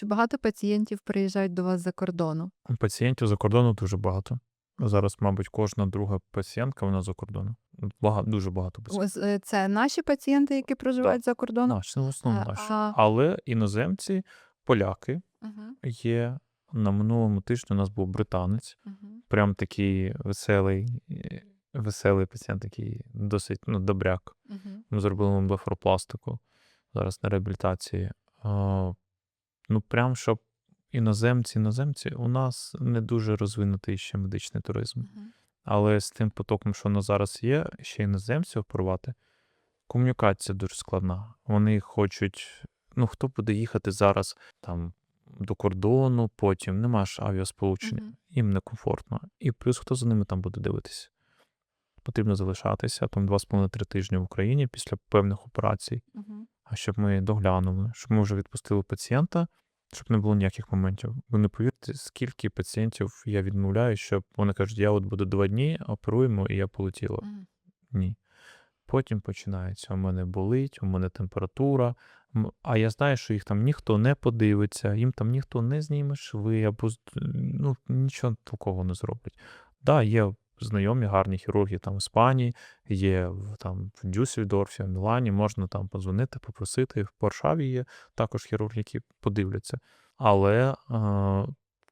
Чи багато пацієнтів приїжджають до вас за кордону? Пацієнтів за кордону дуже багато. Зараз, мабуть, кожна друга пацієнтка вона за кордоном. Багато, дуже багато пацієнтів. Ось, е, Це наші пацієнти, які проживають за кордоном? Наші, в основному наші. а- Але іноземці, поляки Мгм, є. На минулому тижні у нас був британець, мгм. прям такий веселий, е, веселий пацієнт, такий досить ну, добряк. Мгм. Ми зробили йому блефаропластику зараз на реабілітації. Ну, прям щоб іноземці, іноземці, у нас не дуже розвинутий ще медичний туризм. Але з тим потоком, що на зараз є, ще іноземців впровати, комунікація дуже складна. Вони хочуть, ну хто буде їхати зараз там до кордону, потім нема ж авіасполучення, Мгм. їм некомфортно. І плюс хто за ними там буде дивитися. Потрібно залишатися там 2,5-3 тижні в Україні після певних операцій, Мгм. А щоб ми доглянули, щоб ми вже відпустили пацієнта, щоб не було ніяких моментів. Ви не повірите, скільки пацієнтів я відмовляю, щоб вони кажуть, я от буду два дні, оперуємо, і я полетіла. Мгм. Ні. Потім починається: у мене болить, у мене температура. А я знаю, що їх там ніхто не подивиться, їм там ніхто не зніме шви, або ну, нічого такого не зроблять. Так, да, є знайомі гарні хірурги там в Іспанії, є там, в Дюссельдорфі, в Мілані, можна там подзвонити, попросити. В Варшаві є також хірурги, які подивляться. Але е,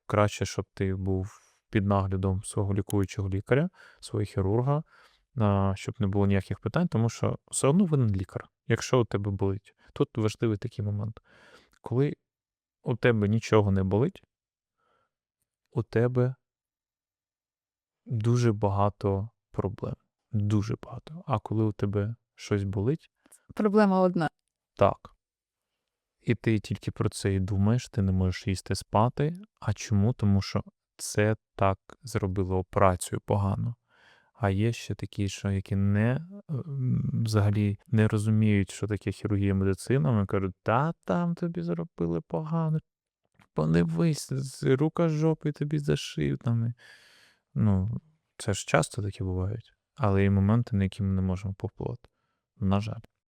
краще, щоб ти був під наглядом свого лікуючого лікаря, свого хірурга, а, щоб не було ніяких питань, тому що все одно винен лікар, якщо у тебе болить. Тут важливий такий момент. Коли у тебе нічого не болить, у тебе дуже багато проблем. Дуже багато. А коли у тебе щось болить, Проблема одна. так. І ти тільки про це і думаєш, ти не можеш їсти спати. А чому? Тому що це так зробило операцію погано. А є ще такі, що які не взагалі не розуміють, що таке хірургія медицина. Вони кажуть, та там тобі зробили погано. Подивись, рука жопи тобі зашив. Там. Ну, це ж часто такі бувають. Але є моменти, на які ми не можемо повпливати. На жаль.